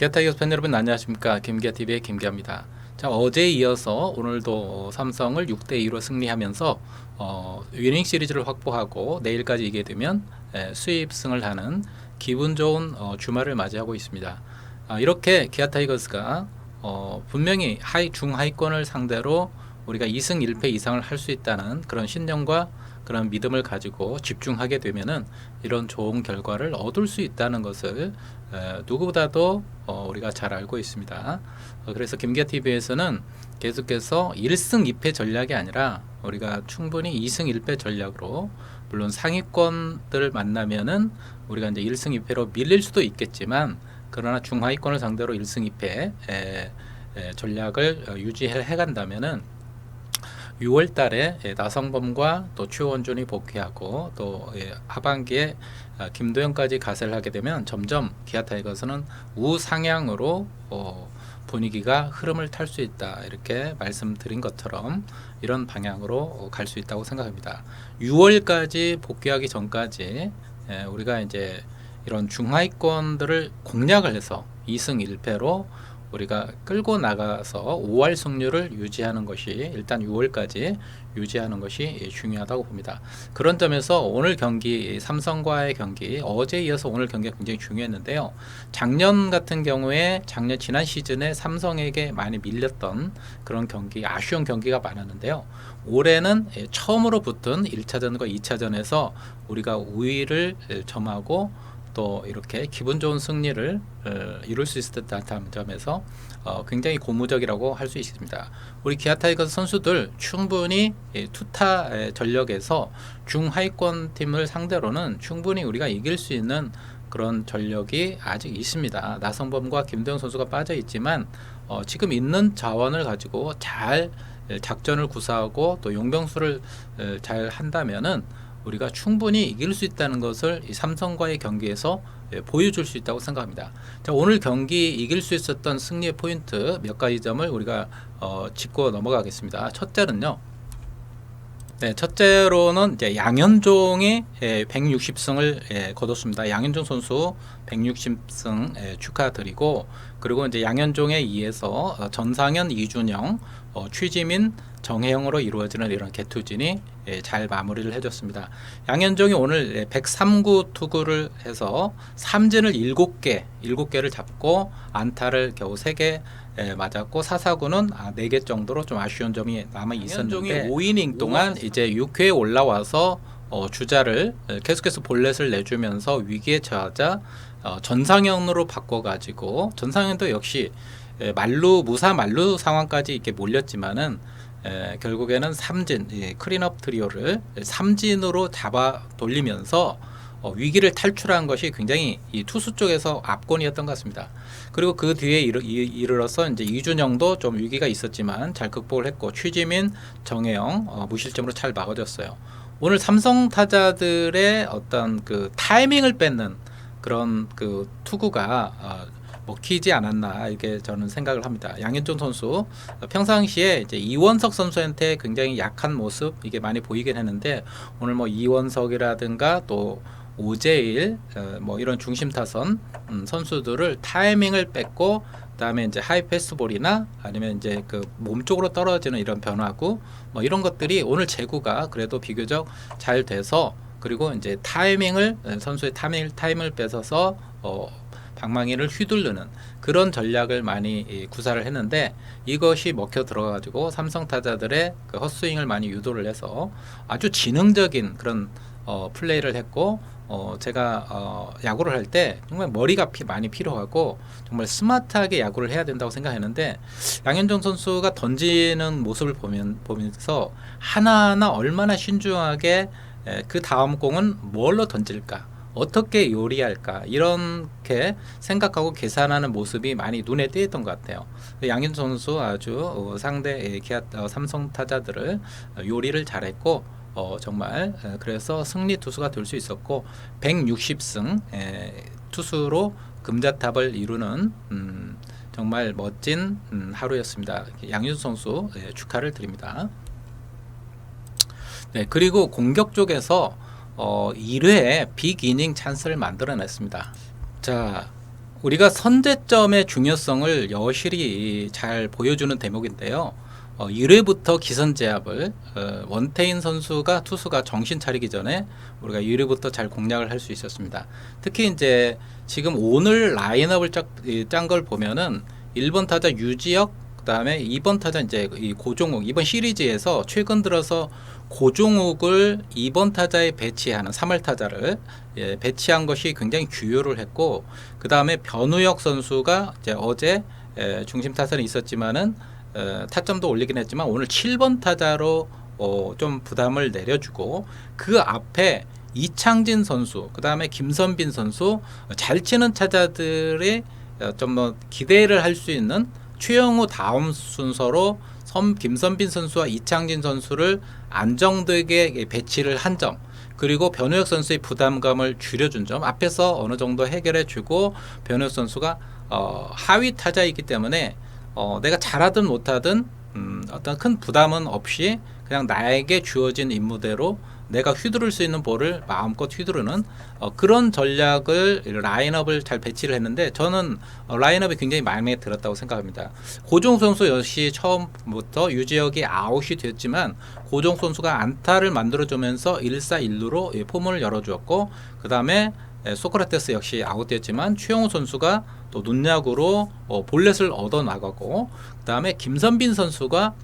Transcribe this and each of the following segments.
기아타이거스 팬 여러분 안녕하십니까 김기아TV의 김기아입니다. 자 어제에 이어서 오늘도 삼성을 6대 2로 승리하면서 어, 위닝 시리즈를 확보하고 내일까지 이게 되면 에, 수입승을 하는 기분 좋은 어, 주말을 맞이하고 있습니다. 아, 이렇게 기아타이거스가 어, 분명히 하이 중하위권을 상대로 우리가 2승 1패 이상을 할 수 있다는 그런 신념과 그런 믿음을 가지고 집중하게 되면은 이런 좋은 결과를 얻을 수 있다는 것을 에, 누구보다도 어, 우리가 잘 알고 있습니다. 어, 그래서 김기아 TV에서는 계속해서 1승 2패 전략이 아니라 우리가 충분히 2승 1패 전략으로 물론 상위권들 만나면은 우리가 이제 1승 2패로 밀릴 수도 있겠지만 그러나 중하위권을 상대로 1승 2패 에, 에, 전략을 어, 유지해 간다면은 6월 달에 예, 나성범과 또 최원준이 복귀하고 또 예, 하반기에 아, 김도영까지 가세를 하게 되면 점점 기아 타이거스는 우상향으로 어, 분위기가 흐름을 탈 수 있다 이렇게 말씀드린 것처럼 이런 방향으로 갈 수 있다고 생각합니다. 6월까지 복귀하기 전까지 예, 우리가 이제 이런 중하위권들을 공략을 해서 2승 1패로 우리가 끌고 나가서 5할 승률을 유지하는 것이 일단 6월까지 유지하는 것이 중요하다고 봅니다. 그런 점에서 오늘 경기 삼성과의 경기 어제 이어서 오늘 경기가 굉장히 중요했는데요. 작년 같은 경우에 작년 지난 시즌에 삼성에게 많이 밀렸던 그런 경기 아쉬운 경기가 많았는데요. 올해는 처음으로 붙은 1차전과 2차전에서 우리가 우위를 점하고 또 이렇게 기분 좋은 승리를 어, 이룰 수 듯한 점에서 어, 굉장히 고무적이라고 할 수 있습니다. 우리 기아 타이거스 선수들 충분히 이 투타 에, 전력에서 중하위권 팀을 상대로는 충분히 우리가 이길 수 있는 그런 전력이 아직 있습니다. 나성범과 김도영 선수가 빠져 있지만 어, 지금 있는 자원을 가지고 잘 에, 작전을 구사하고 또 용병수를 에, 잘 한다면은 우리가 충분히 이길 수 있다는 것을 이 삼성과의 경기에서 예, 보여줄 수 있다고 생각합니다. 자, 오늘 경기 이길 수 있었던 승리의 포인트 몇 가지 점을 우리가 어, 짚고 넘어가겠습니다. 첫째는요. 네, 첫째로는 이제 양현종이 예, 160승을 예, 거뒀습니다. 양현종 선수 160승 예, 축하드리고 그리고 이제 양현종에 의해서 어, 전상현, 이준영, 어, 취지민, 정혜영으로 이루어지는 이런 개투진이 예, 잘 마무리를 해줬습니다. 양현종이 오늘 예, 103구 투구를 해서 삼진을 7개, 7개를 잡고 안타를 겨우 3개 예, 맞았고 사사구는 아, 4개 정도로 좀 아쉬운 점이 남아 있었는데 5이닝 동안 이제 6회에 올라와서 어, 주자를 예, 계속해서 볼넷을 내주면서 위기에 처하자 어, 전상현으로 바꿔가지고 전상현도 역시 예, 말루 무사 말루 상황까지 이렇게 몰렸지만은 에, 결국에는 삼진 예, 크린업 트리오를 삼진으로 잡아 돌리면서 어, 위기를 탈출한 것이 굉장히 이 투수 쪽에서 압권이었던 것 같습니다. 그리고 그 뒤에 이르, 이- 이르러서 이제 이준영도 좀 위기가 있었지만 잘 극복을 했고 취지민, 정혜영 어, 무실점으로 잘 막아줬어요. 오늘 삼성 타자들의 어떤 그 타이밍을 뺏는 그런 그 투구가 어, 먹히지 않았나 이렇게 저는 생각을 합니다. 양현종 선수 어, 평상시에 이제 이원석 선수한테 굉장히 약한 모습 이게 많이 보이긴 했는데 오늘 뭐 이원석이라든가 또 오재일 어, 뭐 이런 중심 타선 음, 선수들을 타이밍을 뺏고 그다음에 이제 하이 패스볼이나 아니면 이제 그 몸쪽으로 떨어지는 이런 변화구 뭐 이런 것들이 오늘 제구가 그래도 비교적 잘 돼서 그리고 이제 타이밍을 어, 선수의 타이밍 타임을 뺏어서 어 방망이를 휘두르는 그런 전략을 많이 이, 구사를 했는데 이것이 먹혀 들어가지고 삼성 타자들의 그 헛스윙을 많이 유도를 해서 아주 지능적인 그런 어, 플레이를 했고 어, 제가 어, 야구를 할 때 정말 머리가 피, 많이 필요하고 정말 스마트하게 야구를 해야 된다고 생각했는데 양현종 선수가 던지는 모습을 보면 보면서 하나하나 얼마나 신중하게 에, 그 다음 공은 뭘로 던질까 어떻게 요리할까 이렇게 생각하고 계산하는 모습이 많이 눈에 띄었던 것 같아요. 양현 선수 아주 어, 상대 기아 어, 삼성 타자들을 어, 요리를 잘했고 어, 정말 에, 그래서 승리 투수가 될 수 있었고 160승 에, 투수로 금자탑을 이루는 음, 정말 멋진 음, 하루였습니다. 양현 선수 예, 축하를 드립니다. 네 그리고 공격 쪽에서 어, 1회에 빅 이닝 찬스를 만들어냈습니다. 자, 우리가 선제점의 중요성을 여실히 잘 보여주는 대목인데요. 어, 1회부터 기선 제압을 어, 원태인 선수가 투수가 정신 차리기 전에 우리가 1회부터 잘 공략을 할 수 있었습니다. 특히 이제 지금 오늘 라인업을 짠 걸 보면은 1번 타자 유지혁 그다음에 2번 타자 이제 이 고종욱 이번 시리즈에서 최근 들어서 고종욱을 2번 타자에 배치하는 3월 타자를 예, 배치한 것이 굉장히 주요를 했고 그다음에 변우혁 선수가 이제 어제 에, 중심 타선이 있었지만은 에, 타점도 올리긴 했지만 오늘 7번 타자로 어, 좀 부담을 내려주고 그 앞에 이창진 선수, 그 다음에 김선빈 선수 잘 치는 타자들이 어, 좀뭐 기대를 할 수 있는 최영우 다음 순서로 섬 김선빈 선수와 이창진 선수를 안정되게 배치를 한 점. 그리고 변우혁 선수의 부담감을 줄여준 점 앞에서 어느 정도 해결해 주고 변우혁 선수가 어, 하위 타자이기 때문에 어, 내가 잘하든 못하든 음, 어떤 큰 부담은 없이 그냥 나에게 주어진 임무대로 내가 휘두를 수 있는 볼을 마음껏 휘두르는 어, 그런 전략을 라인업을 잘 배치를 했는데 저는 어, 라인업이 굉장히 마음에 들었다고 생각합니다. 고종 선수 역시 처음부터 유지혁이 아웃이 됐지만 고종 선수가 안타를 만들어주면서 1사 1루로 예, 포문을 열어주었고 그 다음에 예, 소크라테스 역시 아웃됐지만 최영우 선수가 또 눈약으로 어, 볼넷을 얻어 나가고 그 다음에 김선빈 선수가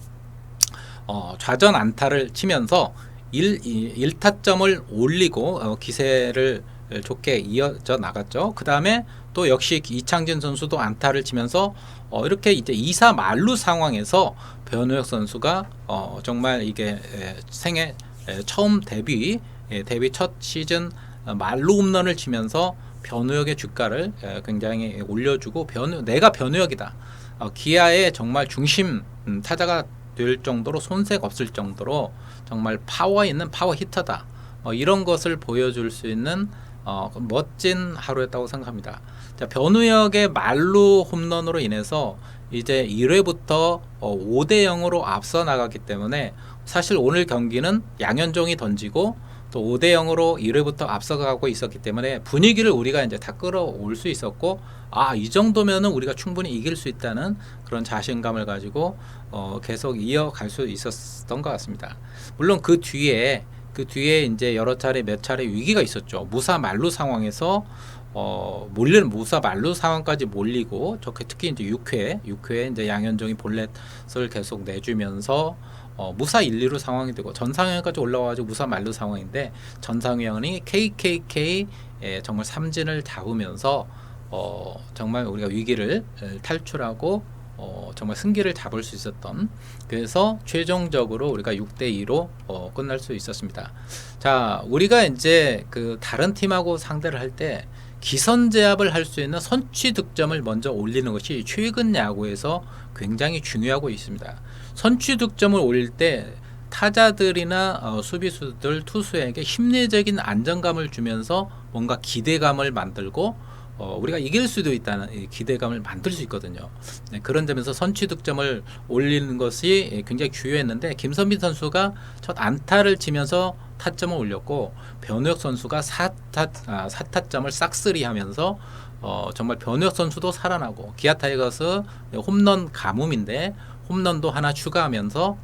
어, 좌전 안타를 치면서 1, 1타점을 올리고 어, 기세를 좋게 이어져 나갔죠. 그 다음에 또 역시 이창진 선수도 안타를 치면서 어, 이렇게 이제 2사 말루 상황에서 변우혁 선수가 어, 정말 이게 에, 생애 에, 처음 데뷔 예, 데뷔 첫 시즌 어, 말루 홈런을 치면서 변우혁의 주가를 에, 굉장히 올려주고 변우 내가 변우혁이다. 어, 기아의 정말 중심 음, 타자가 될 정도로 손색 없을 정도로 정말 파워 있는 파워 히터다. 어, 이런 것을 보여줄 수 있는 어, 멋진 하루였다고 생각합니다. 자, 변우혁의 말루 홈런으로 인해서 이제 1회부터 어, 5대 0으로 앞서 나갔기 때문에 사실 오늘 경기는 양현종이 던지고 또 5대 0으로 1회부터 앞서가고 있었기 때문에 분위기를 우리가 이제 다 끌어올 수 있었고 아, 이 정도면은 우리가 충분히 이길 수 있다는 그런 자신감을 가지고 어, 계속 이어갈 수 있었던 것 같습니다. 물론 그 뒤에 그 뒤에 이제 여러 차례 몇 차례 위기가 있었죠. 무사 말루 상황에서 어, 몰리는 무사 말루 상황까지 몰리고 저 특히 이제 6회 6회 이제 양현종이 볼넷을 계속 내주면서 어, 무사 1, 2루 상황이 되고 전상현까지 올라와가지고 무사 말루 상황인데 전상현이 KKK 에 정말 삼진을 잡으면서 어, 정말 우리가 위기를 탈출하고 어, 정말 승기를 잡을 수 있었던 그래서 최종적으로 우리가 6대 2로 어, 끝날 수 있었습니다. 자, 우리가 이제 그 다른 팀하고 상대를 할 때 기선 제압을 할 수 있는 선취 득점을 먼저 올리는 것이 최근 야구에서 굉장히 중요하고 있습니다. 선취 득점을 올릴 때 타자들이나 어, 수비수들 투수에게 심리적인 안정감을 주면서 뭔가 기대감을 만들고 어, 우리가 이길 수도 있다는 기대감을 만들 수 있거든요. 네, 그런 점에서 선취 득점을 올리는 것이 굉장히 중요했는데 김선빈 선수가 첫 안타를 치면서 타점을 올렸고 변우혁 선수가 4타, 아, 4타점을 싹쓸이하면서 어, 정말 변우혁 선수도 살아나고 기아 타이거스 홈런 가뭄인데 홈런도 하나 추가하면서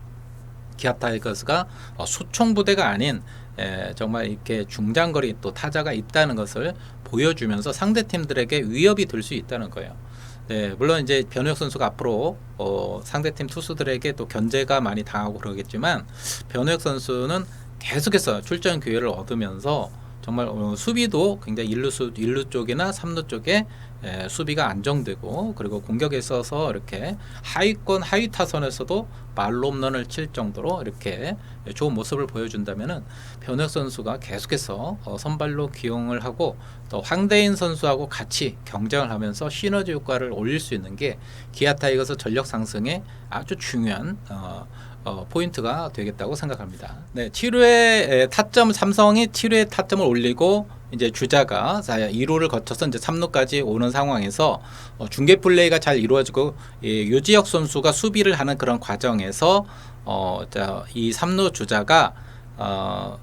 기아 타이거스가 어, 수총 부대가 아닌 에, 정말 이렇게 중장거리 또 타자가 있다는 것을 보여주면서 상대 팀들에게 위협이 될 수 있다는 거예요. 네, 물론 이제 변우혁 선수가 앞으로 어, 상대팀 투수들에게 또 견제가 많이 당하고 그러겠지만 변우혁 선수는 계속해서 출전 기회를 얻으면서 정말 어, 수비도 굉장히 일루수 일루 쪽이나 삼루 쪽에 에, 수비가 안정되고 그리고 공격에 있어서 이렇게 하위권 하위 타선에서도 말로 홈런을 칠 정도로 이렇게 좋은 모습을 보여준다면은 변혁 선수가 계속해서 어, 선발로 기용을 하고 또 황대인 선수하고 같이 경쟁을 하면서 시너지 효과를 올릴 수 있는 게 기아 타이거스 전력 상승에 아주 중요한 어, 어, 포인트가 되겠다고 생각합니다. 네, 7회 타점 삼성이 7회 타점을 올리고 이제 주자가 2루를 거쳐서 이제 3루까지 오는 상황에서 어, 중계 플레이가 잘 이루어지고 예, 유지혁 선수가 수비를 하는 그런 과정에서 어, 자, 이 3루 주자가 어,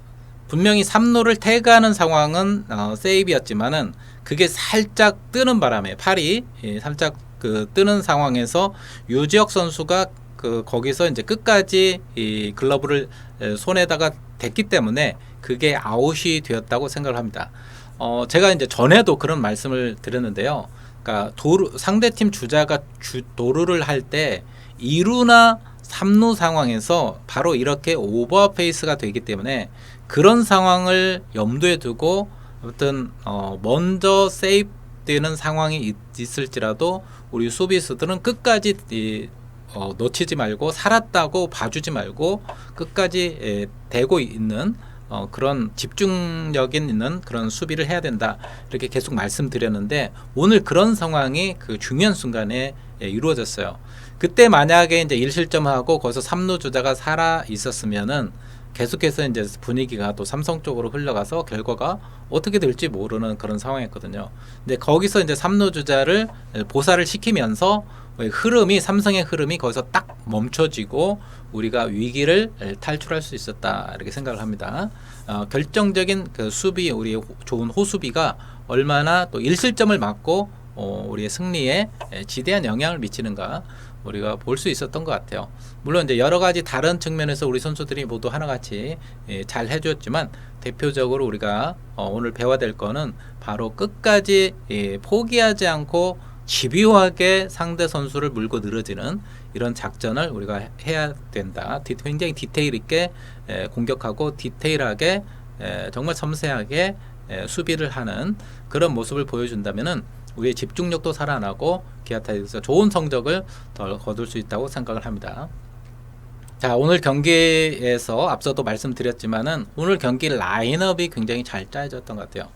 분명히 3루를 태그하는 상황은 어, 세이브였지만은 그게 살짝 뜨는 바람에 팔이 예, 살짝 그 뜨는 상황에서 유지혁 선수가 그 거기서 이제 끝까지 이 글러브를 에, 손에다가 댔기 때문에 그게 아웃이 되었다고 생각을 합니다. 어 제가 이제 전에도 그런 말씀을 드렸는데요. 그러니까 도루 상대팀 주자가 주, 도루를 할 때 2루나 3루 상황에서 바로 이렇게 오버 페이스가 되기 때문에 그런 상황을 염두에 두고 아무튼 어 먼저 세이브 되는 상황이 있, 있을지라도 우리 수비수들은 끝까지 이, 어, 놓치지 말고 살았다고 봐주지 말고 끝까지 에, 대고 있는 어, 그런 집중력인 있는 그런 수비를 해야 된다 이렇게 계속 말씀드렸는데 오늘 그런 상황이 그 중요한 순간에 예, 이루어졌어요. 그때 만약에 이제 1실점하고 거기서 3루 주자가 살아 있었으면은 계속해서 이제 분위기가 또 삼성 쪽으로 흘러가서 결과가 어떻게 될지 모르는 그런 상황이었거든요. 근데 거기서 이제 3루 주자를 보살을 시키면서 흐름이 삼성의 흐름이 거기서 딱 멈춰지고 우리가 위기를 탈출할 수 있었다 이렇게 생각을 합니다. 어, 결정적인 그 수비 우리 호- 좋은 호수비가 얼마나 또 1실점을 맞고 어, 우리의 승리에 에, 지대한 영향을 미치는가 우리가 볼 수 있었던 것 같아요. 물론 이제 여러 가지 다른 측면에서 우리 선수들이 모두 하나같이 예, 잘 해줬지만 대표적으로 우리가 어, 오늘 배워야 될 거는 바로 끝까지 예, 포기하지 않고 집요하게 상대 선수를 물고 늘어지는 이런 작전을 우리가 해- 해야 된다. 디- 굉장히 디테일 있게 에, 공격하고 디테일하게 에, 정말 섬세하게 에, 수비를 하는 그런 모습을 보여준다면은 우리의 집중력도 살아나고 기아 타이거스가 좋은 성적을 더 거둘 수 있다고 생각을 합니다. 자 오늘 경기에서 앞서도 말씀드렸지만은 오늘 경기 라인업이 굉장히 잘 짜여졌던 것 같아요.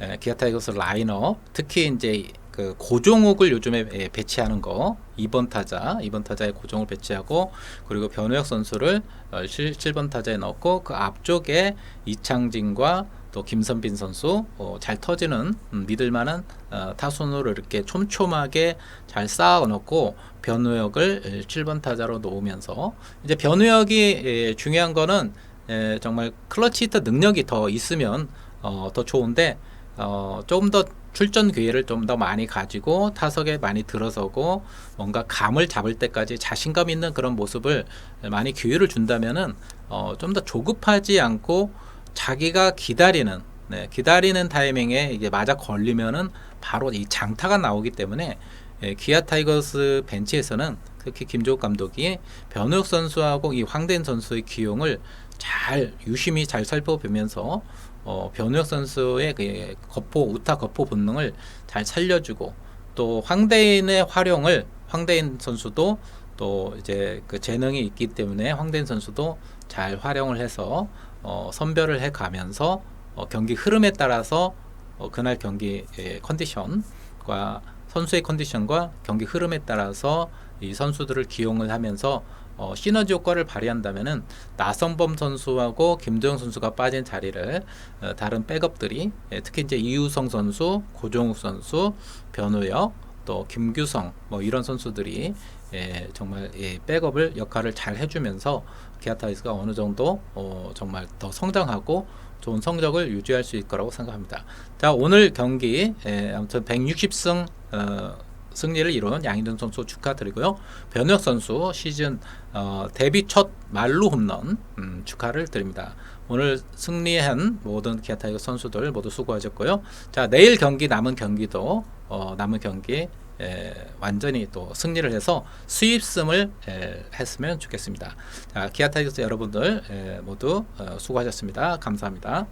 에, 기아 타이거스 라인업 특히 이제 그 고종욱을 요즘에 에, 배치하는 거. 2번 타자 2번 타자에 고종을 배치하고 그리고 변우혁 선수를 어, 7, 번 타자에 넣고 그 앞쪽에 이창진과 또 김선빈 선수 어, 잘 터지는 음, 믿을만한 어, 타순으로 이렇게 촘촘하게 잘 쌓아 놓고 변우혁을 7번 타자로 놓으면서 이제 변우혁이 에, 중요한 거는 에, 정말 클러치 히터 능력이 더 있으면 어, 더 좋은데 어, 조금 더 출전 기회를 좀 더 많이 가지고 타석에 많이 들어서고 뭔가 감을 잡을 때까지 자신감 있는 그런 모습을 많이 기회를 준다면은 어, 좀 더 조급하지 않고 자기가 기다리는 네, 기다리는 타이밍에 이게 맞아 걸리면은 바로 이 장타가 나오기 때문에 예, 기아 타이거스 벤치에서는 특히 김조욱 감독이 변우혁 선수하고 이 황대인 선수의 기용을 잘 유심히 잘 살펴보면서 어, 변우혁 선수의 그 거포 우타 거포 본능을 잘 살려주고 또 황대인의 활용을 황대인 선수도 또 이제 그 재능이 있기 때문에 황대인 선수도 잘 활용을 해서 어, 선별을 해 가면서 어, 경기 흐름에 따라서 어, 그날 경기 의 컨디션과 선수의 컨디션과 경기 흐름에 따라서 이 선수들을 기용을 하면서 어, 시너지 효과를 발휘한다면은 나성범 선수하고 김도영 선수가 빠진 자리를 어, 다른 백업들이 예, 특히 이제 이우성 선수, 고종욱 선수, 변우혁, 또 김규성 뭐 이런 선수들이 예, 정말 예, 백업을 역할을 잘 해주면서 기아 타이스가 어느 정도 어, 정말 더 성장하고 좋은 성적을 유지할 수 있을 거라고 생각합니다. 자 오늘 경기 예, 아무튼 160승 어, 승리를 이룬 양희준 선수 축하드리고요. 변혁 선수 시즌 어, 데뷔 첫 말루 홈런 음, 축하를 드립니다. 오늘 승리한 모든 기아 타이거 선수들 모두 수고하셨고요. 자 내일 경기 남은 경기도 어, 남은 경기 에, 완전히 또 승리를 해서 수입승을 에, 했으면 좋겠습니다. 자 기아 타이거스 여러분들 에, 모두 어, 수고하셨습니다. 감사합니다.